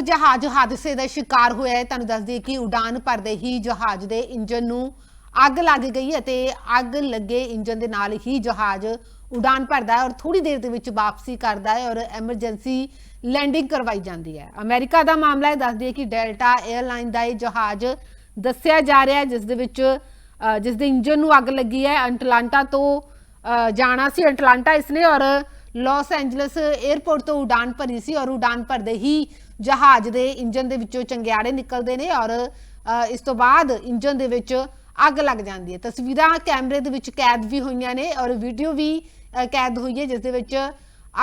ਜਹਾਜ਼ ਹਾਦਸੇ ਦਾ ਸ਼ਿਕਾਰ ਹੋਇਆ ਹੈ। ਤੁਹਾਨੂੰ ਦੱਸ ਦਈਏ ਕਿ ਉਡਾਨ ਭਰਦੇ ਹੀ ਜਹਾਜ਼ ਦੇ ਇੰਜਨ ਨੂੰ ਅੱਗ ਲੱਗ ਗਈ ਅਤੇ ਅੱਗ ਲੱਗੇ ਇੰਜਨ ਦੇ ਨਾਲ ਹੀ ਜਹਾਜ਼ ਉਡਾਨ ਭਰਦਾ ਹੈ ਔਰ ਥੋੜੀ ਦੇਰ ਦੇ ਵਿੱਚ ਵਾਪਸੀ ਕਰਦਾ ਹੈ ਔਰ ਐਮਰਜੈਂਸੀ ਲੈਂਡਿੰਗ ਕਰਵਾਈ ਜਾਂਦੀ ਹੈ। ਅਮਰੀਕਾ ਦਾ ਮਾਮਲਾ ਹੈ। ਦੱਸ ਦਈਏ ਕਿ ਡੈਲਟਾ 에ਅਰਲਾਈਨ ਦਾ ਇਹ ਜਹਾਜ਼ ਦੱਸਿਆ ਜਾ ਰਿਹਾ ਹੈ ਜਿਸ ਦੇ ਵਿੱਚ ਅ, ਜਿਸ ਦੇ ਇੰਜਨ ਨੂੰ ਅੱਗ ਲੱਗੀ ਹੈ। ਅਟਲਾਂਟਾ ਤੋਂ ਅ, ਜਾਣਾ ਸੀ। ਅਟਲਾਂਟਾ ਇਸਨੇ ਔਰ ਲਾਸ ਐਂਜਲਸ 에ਅਰਪੋਰਟ ਤੋਂ ਉਡਾਨ ਭਰੀ ਸੀ ਔਰ ਉਡਾਨ ਭਰਦੇ ਹੀ ਜਹਾਜ਼ ਦੇ ਇੰਜਨ ਦੇ ਵਿੱਚੋਂ ਚੰਗਿਆੜੇ ਨਿਕਲਦੇ ਨੇ ਔਰ ਇਸ ਤੋਂ ਬਾਅਦ ਇੰਜਨ ਦੇ ਵਿੱਚ ਅੱਗ ਲੱਗ ਜਾਂਦੀ ਹੈ। ਤਸਵੀਰਾਂ ਕੈਮਰੇ ਦੇ ਵਿੱਚ ਕੈਦ ਵੀ ਹੋਈਆਂ ਨੇ ਔਰ ਵੀਡੀਓ ਵੀ ਕੈਦ ਹੋਈ ਹੈ ਜਿਸ ਦੇ ਵਿੱਚ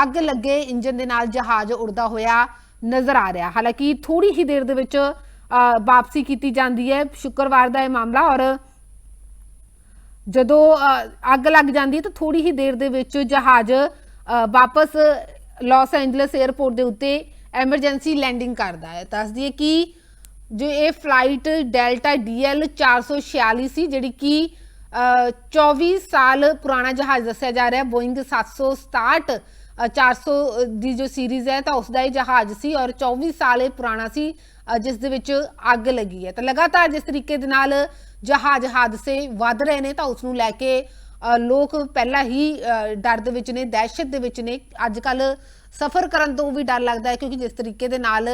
ਅੱਗ ਲੱਗੇ ਇੰਜਨ ਦੇ ਨਾਲ ਜਹਾਜ਼ ਉੜਦਾ ਹੋਇਆ ਨਜ਼ਰ ਆ ਰਿਹਾ। ਹਾਲਾਂਕਿ ਥੋੜੀ ਹੀ ਦੇਰ ਦੇ ਵਿੱਚ ਅ, ਵਾਪਸੀ ਕੀਤੀ ਜਾਂਦੀ ਹੈ। ਸ਼ੁੱਕਰਵਾਰ ਦਾ ਇਹ ਮਾਮਲਾ ਔਰ ਜਦੋਂ ਅ, ਅੱਗ ਲੱਗ ਜਾਂਦੀ ਹੈ ਤਾਂ ਥੋੜੀ ਹੀ ਦੇਰ ਦੇ ਵਿੱਚ ਜਹਾਜ਼ ਵਾਪਸ ਲਾਸ ਐਂਜਲਸ 에ਅਰਪੋਰਟ ਦੇ ਉੱਤੇ ਐਮਰਜੈਂਸੀ ਲੈਂਡਿੰਗ ਕਰਦਾ ਹੈ। ਦੱਸ ਦਈਏ ਕਿ ਜੋ ਇਹ ਫਲਾਈਟ ਡੈਲਟਾ DL 446 ਸੀ ਜਿਹੜੀ ਕਿ ਅ, 24 ਸਾਲ ਪੁਰਾਣਾ ਜਹਾਜ਼ ਦੱਸਿਆ ਜਾ ਰਿਹਾ ਬੋਇੰਗ 767 ਅ, 400 ਦੀ ਜੋ ਸੀਰੀਜ਼ ਹੈ ਤਾਂ ਉਸ ਦਾ ਇਹ ਜਹਾਜ਼ ਸੀ ਔਰ 24 ਸਾਲ ਇਹ ਪੁਰਾਣਾ ਸੀ ਜਿਸ ਦੇ ਵਿੱਚ ਅੱਗ ਲੱਗੀ ਹੈ। ਤਾਂ ਲਗਾਤਾਰ ਜਿਸ ਤਰੀਕੇ ਦੇ ਨਾਲ ਜਹਾਜ਼ ਹਾਦਸੇ ਵੱਧ ਰਹੇ ਨੇ ਤਾਂ ਉਸ ਨੂੰ ਲੈ ਕੇ ਲੋਕ ਪਹਿਲਾਂ ਹੀ ਡਰ ਦੇ ਵਿੱਚ ਨੇ, ਦਹਿਸ਼ਤ ਦੇ ਵਿੱਚ ਨੇ। ਅੱਜ ਕੱਲ ਸਫ਼ਰ ਕਰਨ ਤੋਂ ਵੀ ਡਰ ਲੱਗਦਾ ਹੈ, ਕਿਉਂਕਿ ਜਿਸ ਤਰੀਕੇ ਦੇ ਨਾਲ